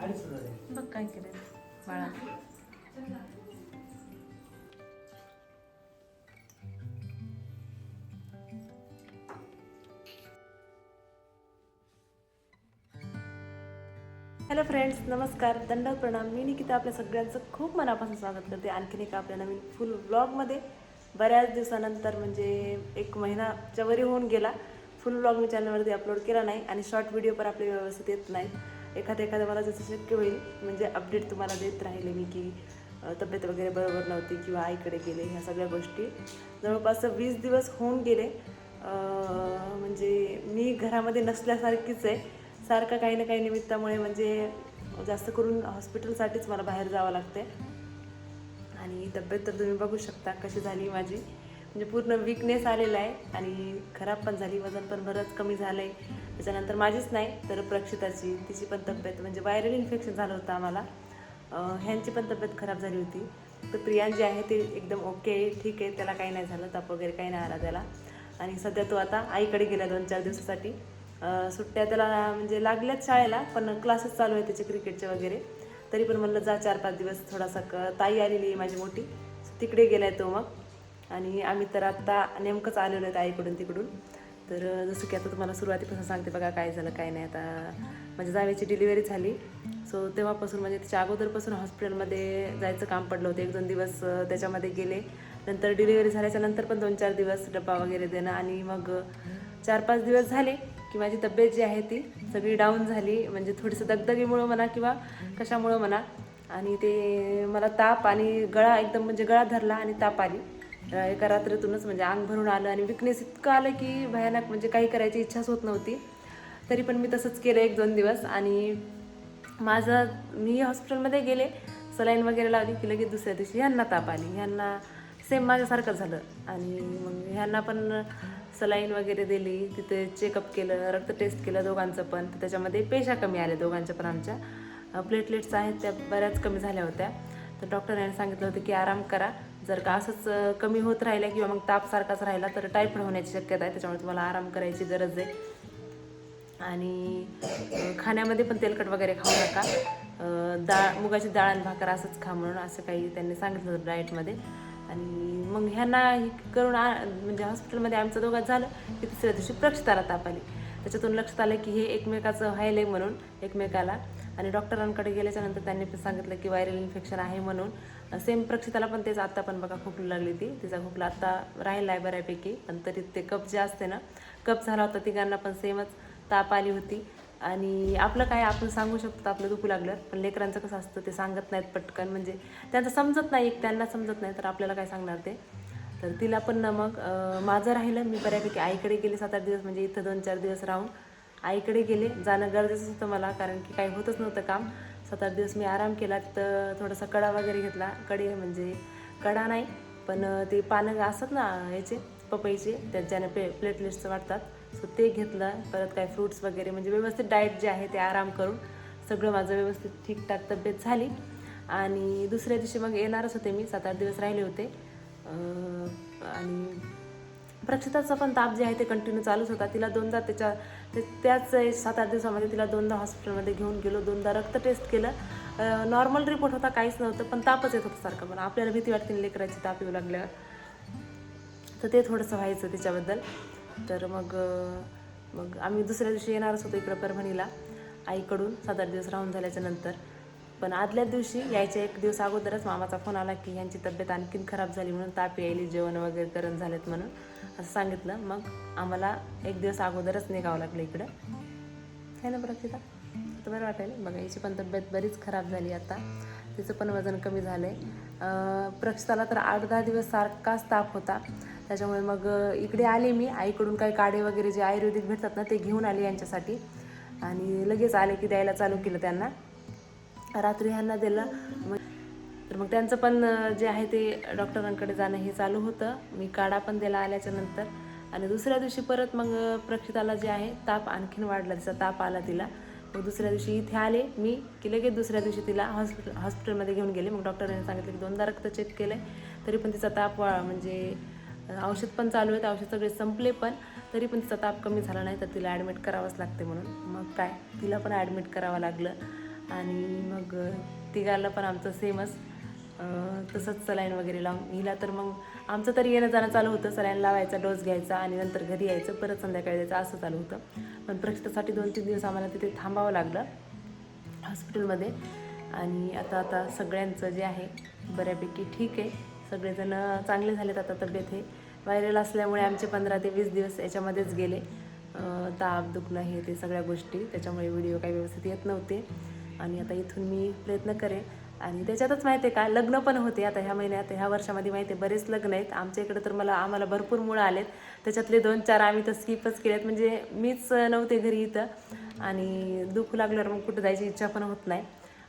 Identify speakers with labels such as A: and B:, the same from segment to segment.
A: बघ काय केलं बाळा. हॅलो फ्रेंड्स नमस्कार. दंड प्रणाम. मी निकिता आपल्या सगळ्यांचं खूप मनापासून स्वागत करते. आणखीन एका आपल्या नवीन फुल ब्लॉगमध्ये बऱ्याच दिवसानंतर म्हणजे एक महिनाच्या वरी होऊन गेला. फुल ब्लॉग मी चॅनलवरती अपलोड केला नाही आणि शॉर्ट व्हिडिओ पण आपले व्यवस्थित येत नाहीत एखाद्या एखाद्या मला जसं शक्य होईल म्हणजे अपडेट तुम्हाला देत राहिले मी की तब्येत वगैरे बरोबर नव्हती किंवा आईकडे गेले ह्या सगळ्या गोष्टी. जवळपास वीस दिवस होऊन गेले. म्हणजे मी घरामध्ये नसल्यासारखीच आहे. सारखं काही ना काही निमित्तामुळे म्हणजे जास्त करून हॉस्पिटलसाठीच मला बाहेर जावं लागते आणि तब्येत तर तुम्ही बघू शकता कशी झाली माझी. म्हणजे पूर्ण विकनेस आलेला आहे आणि खराब पण झाली वजन पण बरंच कमी झालं आहे त्याच्यानंतर माझीच नाही तर प्रक्षिताची. तिची पण तब्येत म्हणजे व्हायरल इन्फेक्शन झालं होतं आम्हाला. ह्यांची पण तब्येत खराब झाली होती. तर प्रियान जे आहे ती एकदम ओके ठीक आहे त्याला काही नाही झालं ताप वगैरे काही नाही आला त्याला. आणि सध्या तो आता आईकडे गेला दोन चार दिवसासाठी. सुट्ट्या त्याला म्हणजे लागल्याच शाळेला पण क्लासेस चालू आहे त्याचे क्रिकेटचे वगैरे. तरी पण म्हणलं जा चार पाच दिवस थोडासा क ताई आलेली आहे माझी मोठी. तिकडे गेलाय तो मग. आणि आम्ही तर आत्ता नेमकंच आलेलो आहेत आईकडून तिकडून. तर जसं की आता तुम्हाला सुरुवातीपासून सांगते बघा काय झालं काय नाही आता. माझ्या जावेची डिलिव्हरी झाली. सो तेव्हापासून म्हणजे त्याच्या अगोदरपासून हॉस्पिटलमध्ये जायचं काम पडलं होतं. एक दोन दिवस त्याच्यामध्ये गेले. नंतर डिलिव्हरी झाल्याच्यानंतर पण दोन चार दिवस डब्बा वगैरे देणं आणि मग चार पाच दिवस झाले की माझी तब्येत जी आहे ती सगळी डाऊन झाली. म्हणजे थोडीसं दगदगीमुळं म्हणा किंवा कशामुळं म्हणा. आणि ते मला ताप आणि गळा एकदम म्हणजे गळा धरला आणि ताप आली. एका रात्रीतूनच म्हणजे अंग भरून आलं आणि विकनेस इतकं आलं की भयानक म्हणजे काही करायची इच्छाच होत नव्हती. तरी पण मी तसंच केलं एक दोन दिवस आणि माझं मी हॉस्पिटलमध्ये गेले सलाईन वगैरे लावली की लगेच दुसऱ्या दिवशी ह्यांना ताप आली. ह्यांना सेम माझ्यासारखं झालं. आणि मग ह्यांना पण सलाईन वगैरे दिली तिथे चेकअप केलं रक्त टेस्ट केलं दोघांचं पण. तर त्याच्यामध्ये पेशा कमी आल्या दोघांच्या पण आमच्या. प्लेटलेट्स आहेत त्या बऱ्याच कमी झाल्या होत्या. तर डॉक्टरांनी सांगितलं होतं की आराम करा. जर का असंच कमी होत राहिलं किंवा मग ताप सारखाच राहिला तर टायफॉइड होण्याची शक्यता आहे. त्याच्यामुळे तुम्हाला आराम करायची गरज आहे. आणि खाण्यामध्ये पण तेलकट वगैरे खाऊ नका. डाळ मुगाची डाळ आणि भाकर असंच खा म्हणून असं काही त्यांनी सांगितलं होतं डाएटमध्ये. आणि मग ह्यांना हे करून आ- म्हणजे हॉस्पिटलमध्ये आमचं दोघात झालं की तिसऱ्या दिवशी प्रक्षताला ताप आली. त्याच्यातून लक्षात आलं की हे एकमेकाचं व्हायलंय म्हणून एकमेकाला. आणि डॉक्टरांकडे गेल्याच्यानंतर त्यांनी सांगितलं की व्हायरल इन्फेक्शन आहे म्हणून. सेम प्रक्षिताला पण तेच आत्ता पण बघा खोकलू लागली ती. तिचा खोकला आत्ता राहिला आहे बऱ्यापैकी पण तरी ते कप जे असते ना. कप झाला होता तिघांना पण सेमच ताप आली होती. आणि आपलं काय आपण सांगू शकतो आपलं दुखू लागलं. पण लेकरांचं कसं असतं ते सांगत नाहीत पटकन. म्हणजे त्यांचं समजत नाही एक त्यांना समजत नाही तर आपल्याला काय सांगणार ते? तर तिला पण ना मग माझं राहिलं. मी बऱ्यापैकी आईकडे गेले सात आठ दिवस म्हणजे इथं दोन चार दिवस राहून. आईकडे गेले. जाणं गरजेचं होतं मला कारण की काही होतच नव्हतं काम. सात आठ दिवस मी आराम केला तर थोडासा कडा वगैरे घेतला. कडे म्हणजे कडा नाही पण ते पानं असतात ना याचे पपईचे त्याच्याने पे प्लेटलेट्स वाटतात सो ते घेतलं. परत काय फ्रूट्स वगैरे म्हणजे व्यवस्थित डाएट जे आहे ते आराम करून सगळं माझं व्यवस्थित ठीकठाक तब्येत झाली. आणि दुसऱ्या दिवशी मग येणारच होते मी सात आठ दिवस राहिले होते. आणि प्रक्षिताचा पण ताप जे आहे ते कंटिन्यू चालूच होता. तिला दोनदा त्याच्या ते- त्याच सात आठ दिवसामध्ये तिला दोनदा हॉस्पिटलमध्ये घेऊन गेलो दोनदा रक्त टेस्ट केलं. नॉर्मल रिपोर्ट होता काहीच नव्हतं पण तापच येत होतं सारखं पण. आपल्याला भीती वाटते लेकराची ताप येऊ लागल्यावर. तर ते थोडंसं व्हायचं त्याच्याबद्दल. तर मग मग आम्ही दुसऱ्या दिवशी येणारच होतो इकडं परभणीला आईकडून सात आठ दिवस राहून झाल्याच्यानंतर. पण आदल्या दिवशी यायच्या एक दिवस अगोदरच मामाचा फोन आला की यांची तब्येत आणखीन खराब झाली म्हणून ताप यायली जेवण वगैरे करण झालेत म्हणून असं सांगितलं. मग आम्हाला एक दिवस अगोदरच निघावं लागलं इकडं. आहे ना प्रक्षिता तर बरं वाटेल बघा याची पण तब्येत बरीच खराब झाली आता. तिचं पण वजन कमी झालं आहे प्रक्षिताला तर आठ दहा दिवस सारखाच ताप होता. त्याच्यामुळे मग इकडे आले मी. आईकडून काही काढे वगैरे जे आयुर्वेदिक भेटतात ना ते घेऊन आले यांच्यासाठी. आणि लगेच आले की द्यायला चालू केलं त्यांना. रात्री ह्यांना दिलं. मग तर मग त्यांचं पण जे आहे ते डॉक्टरांकडे जाणं हे चालू होतं. मी काढा पण दिला आल्याच्यानंतर. आणि दुसऱ्या दिवशी परत मग प्रक्षिताला जे आहे ताप आणखीन वाढला. तिचा ताप आला तिला. मग दुसऱ्या दिवशी इथे आले. मी की लगेच दुसऱ्या दिवशी तिला हॉस्पिटल हॉस्पिटलमध्ये घेऊन गेले. मग डॉक्टरांनी सांगितलं की दोनदा रक्त चेक केलं आहे तरी पण तिचा ताप वा म्हणजे औषध पण चालू आहेत. औषध सगळे संपले पण तरी पण तिचा ताप कमी झाला नाही. तर तिला ॲडमिट करावंच लागते म्हणून. मग काय? तिला पण ॲडमिट करावं लागलं. आणि मग तिघाला पण आमचं सेमच. तसंच सलाईन वगैरे लावून हिला तर मग आमचं तरी येणं जाणं चालू होतं. सलाईन लावायचा डोस घ्यायचा आणि नंतर घरी यायचं. परत संध्याकाळी जायचं असं चालू होतं. पण प्रक्षेतासाठी दोन तीन दिवस आम्हाला तिथे थांबावं लागलं हॉस्पिटलमध्ये. आणि आता आता सगळ्यांचं जे आहे बऱ्यापैकी ठीक आहे. सगळेजण चांगले झालेत आता तब्येत हे. व्हायरल असल्यामुळे आमचे पंधरा ते वीस दिवस याच्यामध्येच गेले. ताप दुखणं हे ते सगळ्या गोष्टी. त्याच्यामुळे व्हिडिओ काही व्यवस्थित येत नव्हते. आणि आता इथून मी प्रयत्न करेन. आणि त्याच्यातच माहिती आहे का लग्न पण होते आता ह्या महिन्यात. ह्या वर्षामध्ये माहिती आहे बरेच लग्न आहेत. आमच्या इकडे तर मला आम्हाला भरपूर मुळं आलेत. त्याच्यातले दोन चार आम्ही तर स्किपच केलेत. म्हणजे मीच नव्हते घरी इथं. आणि दुःख लागल्यावर मग कुठं जायची इच्छा पण होत नाही.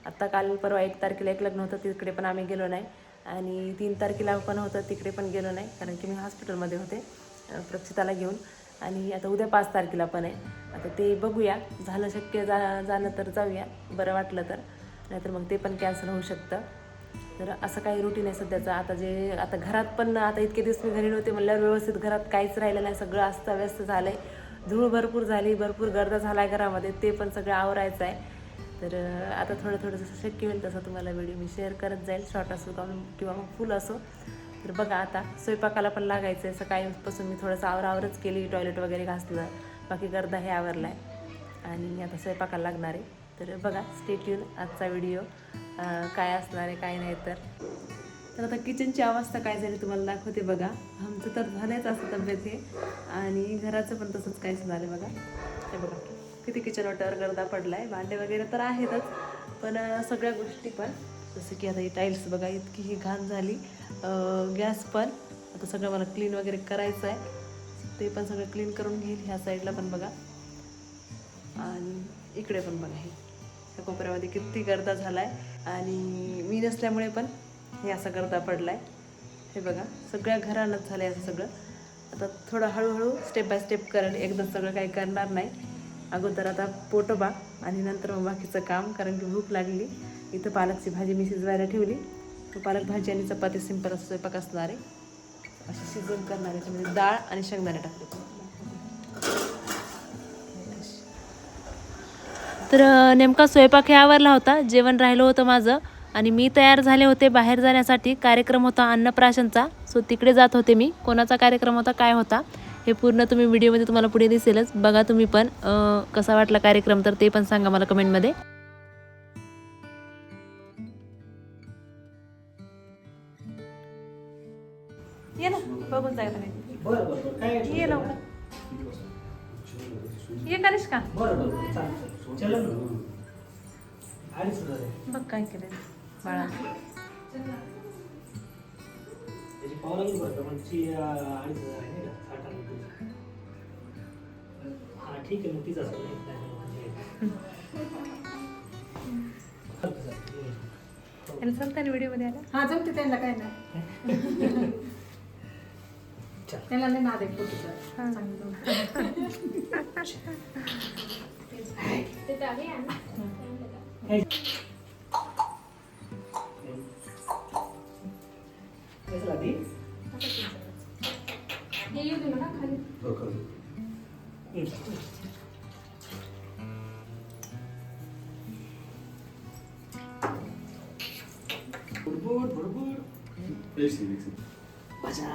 A: आत्ता काल परवा एक तारखेला एक लग्न होतं तिकडे पण आम्ही गेलो नाही. आणि तीन तारखेला पण होतं तिकडे पण गेलो नाही. कारण की मी हॉस्पिटलमध्ये होते प्रक्षिताला घेऊन. आणि आता उद्या पाच तारखेला पण आहे. आता ते बघूया. झालं शक्य जा जाणं तर जाऊया. बरं वाटलं तर. नाहीतर मग ते पण कॅन्सल होऊ शकतं. तर असं काही रुटीन आहे सध्याचं. आता जे आता घरात पण आता इतके दिवस मी घरी नव्हते म्हणल्यावर व्यवस्थित घरात काहीच राहिलं नाही. सगळं अस्तव्यस्त झालं आहे धूळ भरपूर झाली. भरपूर गर्दा झाला आहे घरामध्ये. ते पण सगळं आवरायचं आहे. तर आता थोडं थोडं जसं शक्य होईल तसं तुम्हाला व्हिडिओ मी शेअर करत जाईल. शॉर्ट असो का किंवा मग फुल असो. तर बघा आता स्वयंपाकाला पण लागायचं आहे सकाळीपासून मी थोडंसं आवरावरच केली. टॉयलेट वगैरे घासलं. बाकी गर्दा हे आवरला आहे आणि आता स्वयंपाकाला लागणार आहे. तर बघा स्टेट्यून आजचा व्हिडिओ काय असणार आहे काय नाही तर. तर आता किचनची अवस्था काय झाली तुम्हाला दाखवते बघा. आमचं तर झालंच असं तब्येत हे. आणि घराचं पण तसंच काहीच झालं बघा. हे बघा किती किचन वाटावर गर्दा पडला आहे भांडे वगैरे तर आहेतच. पण सगळ्या गोष्टी पण. जसं की आता ही टाईल्स बघा इतकी ही घाण झाली. गॅस पण. आता सगळं मला क्लीन वगैरे करायचं आहे. ते पण सगळं क्लीन करून घेईल ह्या साईडला पण बघा. आणि इकडे पण बघा हे. त्या कोपऱ्यामध्ये किती गर्दा झाला आहे आणि मी नसल्यामुळे पण हे असा गर्दा पडला आहे हे बघा सगळ्या घरानंच झालं आहे असं सगळं. आता थोडं हळूहळू स्टेप बाय स्टेप करेल एकदम सगळं काही करणार नाही. अगोदर आता पोटोबा आणि नंतर मग बाकीचं काम कारण की भूक लागली. इथं पालकची भाजी मी शिजवायला ठेवली. तो पालक भाजी आणि चपाती सिंपल असं स्वयंपाक असणार आहे. अशी शिजवून करणार म्हणजे डाळ आणि शेंगदाणे टाकले. तर नेमका स्वयंपाक हे आवरला होता. जेवण राहिलं होतं माझं. आणि मी तयार झाले होते बाहेर जाण्यासाठी. कार्यक्रम होता अन्नप्राशनचा. सो तिकडे जात होते मी. कोणाचा कार्यक्रम होता काय होता. हे पूर्ण तुम्ही व्हिडिओमध्ये तुम्हाला पुढे दिसेलच. बघा तुम्ही पण कसा वाटला कार्यक्रम तर ते पण सांगा मला कमेंटमध्ये. ये ना बघून जायला ये लवकर. ये कनिष्का.
B: बरं
A: बघ काय केलं बाळा.
B: पावलं ठीक आहे मग तीच नाही, म्हणजे. चालतं.
A: आणि व्हिडिओमध्ये आला
C: हा जमते त्यांना काय नाही
B: चल.
C: त्यांना नाही नाद आहे फोटोचा
A: हा.
C: हे येऊ दे मला खाली
B: हं, बुडबुड बजा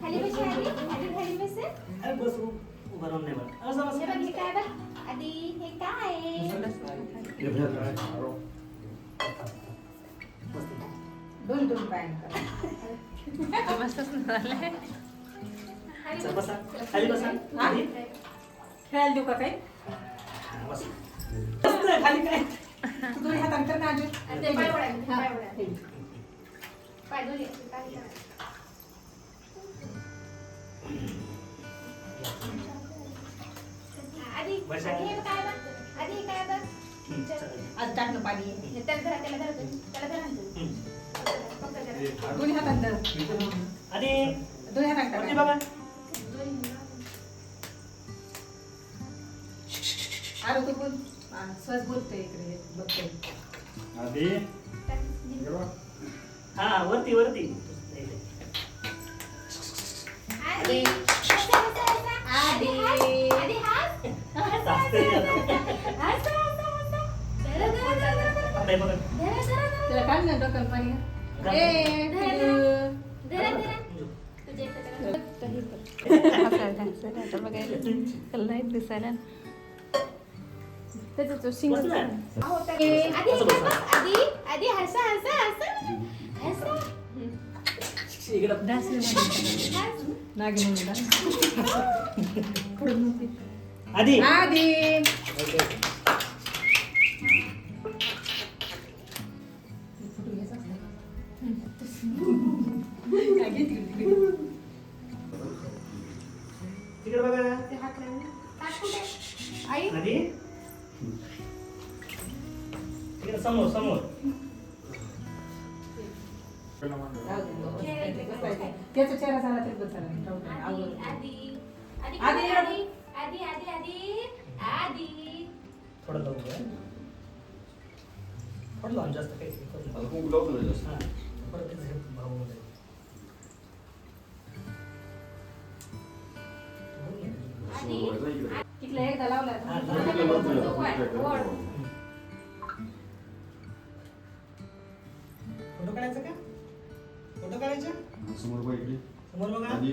D: खाली बस आधी आधी खाली बस
B: बस उभा राहून नाही बरं असं
D: हे बघ
B: बस
D: हे काय बघ आधी हे काय
C: दोन दोन पाय
B: चल बसा खाली बसा खाली
C: खेळायला देऊ का काही
B: हा, बसा. बस खाली काय
C: तू दोन्ही हातांतर कर ना अजून
D: ते पाय ओढायचे, पाय ओढायचे. दोन्ही. आधी. आधी हे आधी हे
B: हं,
D: हे त्याला धरा
B: आधी
C: दोन्ही हातांतर
B: वरती
C: कर.
B: बघा
D: दोन्ही मुलं.
C: आरो तू बोल हा, सहज बोलतोय इकडे बघतोय
B: हा वरती वरती
D: आधी. आधी हात.
C: काय. ए,
D: इकडे धरा.
B: बस ना.
D: ए, आधी आधी हसा हसा हसा
B: इकडं
D: हस.
C: नागिन मुलगा. पुढं नव्हती.
B: आधी
C: आधी त्याचा चेहरा झाला तरी बस झाला. राहू दे.
D: आधी
C: आवडलं.
D: आधी आधी
C: आधी,
D: आधी आधी आधी आधी आधी
B: थोडं लावून घ्या. थोडं लावून जास्त काही. परत भाऊ.
C: तिथला एकदा लावला.
B: फोटो काढायचा का फोटो काढायचा
E: समोर बघ इकडे.
B: समोर बघा
E: आधी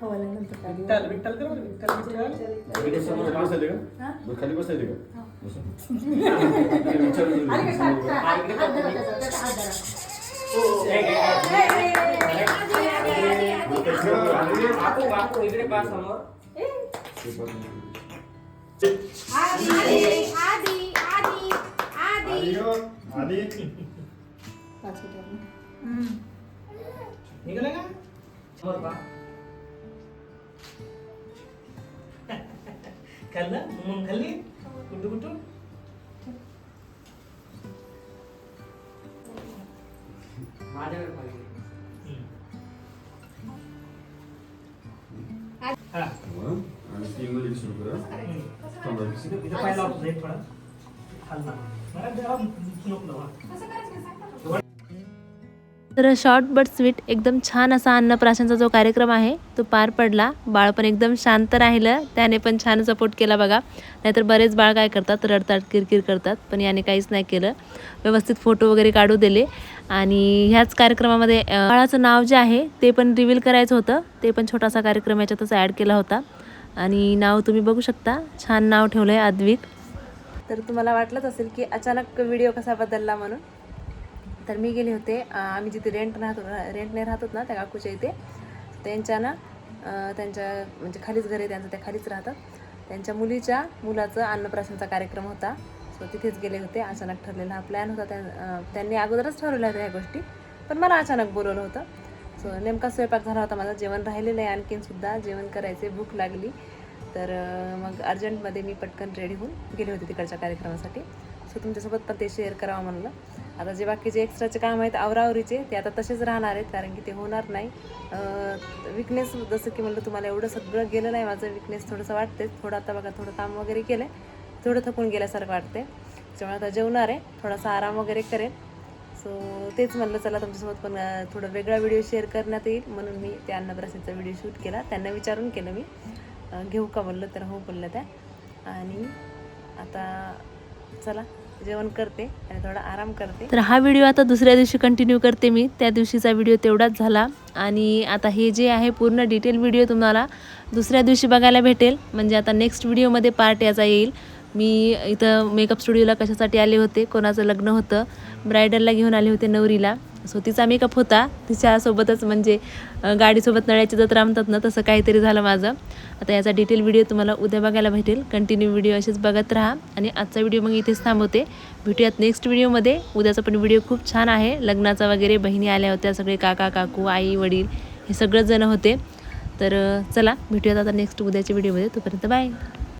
B: विठ्ठल विठ्ठल कर बरं, विठ्ठल विठ्ठल
E: खाली बसायचं का?
C: हा?
E: बरं, बसायचं का? इकडे समोर.
D: आधी आधी आधी
B: निघालं का?
F: समोर पा
B: खाल्लं? मग खाल्ली? कुठू कुठू?
F: माझ्याकडे पाहिजे.
B: हा.
E: हं?
B: इथं थोडा. खाल्ला. मला जरा नको
A: तर शॉर्ट बट स्वीट एकदम छान असा अन्नप्राशनचा जो कार्यक्रम आहे तो पार पडला. बाळ पण एकदम शांत राहिलं. त्याने पण छान सपोर्ट केला बघा. नाहीतर बरेच बाळ काय करतात? रडतात किरकिर करतात. पण याने काहीच नाही केलं. व्यवस्थित फोटो वगैरे काढू दिले. आणि ह्याच कार्यक्रमामध्ये बाळाचं नाव जे आहे ते पण रिव्हील करायचं होतं. ते पण छोटासा कार्यक्रम याच्यातच ॲड केला होता. आणि नाव तुम्ही बघू शकता. छान नाव ठेवलं आहे आद्विक. तर तुम्हाला वाटलंच असेल की अचानक व्हिडिओ कसा बदलला म्हणून? तर मी गेले होते आम्ही जिथे रेंट राहतो रेंटने राहतो ना त्या काकूच्या इथे. त्यांच्या ना त्यांच्या म्हणजे खालीच घर आहे त्यांचं त्या खालीच राहतात त्यांच्या मुलीच्या मुलाचं अन्नप्राशनचा कार्यक्रम होता. सो तिथेच गेले होते. अचानक ठरलेला हा प्लॅन होता. त्या त्यांनी अगोदरच ठरवल्या होत्या ह्या गोष्टी. पण मला अचानक बोलवलं होतं. सो नेमका स्वयंपाक झाला होता माझं. जेवण राहिलेलं आहे आणखीनसुद्धा जेवण करायचे भूक लागली. तर मग अर्जंटमध्ये मी पटकन रेडी होऊन गेले होते तिकडच्या कार्यक्रमासाठी. सो तुमच्यासोबत पण ते शेअर करावं म्हणलं. आता जे बाकीचे एक्स्ट्राचे काम आहेत आवरावरीचे ते आता तसेच राहणार आहेत कारण की ते होणार नाही. विकनेस जसं की म्हणलं तुम्हाला एवढं सगळं गेलं नाही माझं विकनेस थोडंसं वाटते थोडं आता बघा थोडं काम वगैरे केलं आहे थोडं थकून गेल्यासारखं वाटते त्याच्यामुळे आता जेवणार आहे. थोडासा आराम वगैरे करेन. सो तेच म्हणलं चला तुमच्यासोबत पण थोडं वेगळा व्हिडिओ शेअर करण्यात येईल. म्हणून मी त्या अन्नप्राशनचा व्हिडिओ शूट केला. त्यांना विचारून केलं मी. घेऊ का म्हणलं? तर हो बोललं त्या. आणि आता चला. जेवण करते आणि थोडा आराम करते. तर हा व्हिडिओ आता दुसऱ्या दिवशी कंटिन्यू करते मी. त्या दिवशीचा व्हिडिओ तेवढाच झाला. आणि आता हे जे आहे पूर्ण डिटेल व्हिडिओ तुम्हाला दुसऱ्या दिवशी बघायला भेटेल. म्हणजे आता नेक्स्ट व्हिडिओमध्ये पार्ट याचा येईल. मी इथं मेकअप स्टुडिओला कशासाठी आले होते कोणाचं लग्न होतं ब्रायडलला घेऊन आले होते नवरीला. सो तिचा मेकअप होता. तिच्यासोबतच म्हणजे गाडीसोबत नळ्याची जत्रा म्हणतात ना तसं काहीतरी झालं माझं. आता याचा डिटेल व्हिडिओ तुम्हाला उद्या बघायला भेटेल. कंटिन्यू व्हिडिओ असेच बघत राहा. आणि आजचा व्हिडिओ मग इथेच थांबवते. भेटूयात नेक्स्ट व्हिडिओमध्ये उद्याचा पण व्हिडिओ खूप छान आहे. लग्नाचा वगैरे बहिणी आल्या होत्या सगळे काका काकू आई वडील हे सगळेच जण होते. तर चला भेटूयात आता नेक्स्ट उद्याच्या व्हिडिओमध्ये तोपर्यंत बाय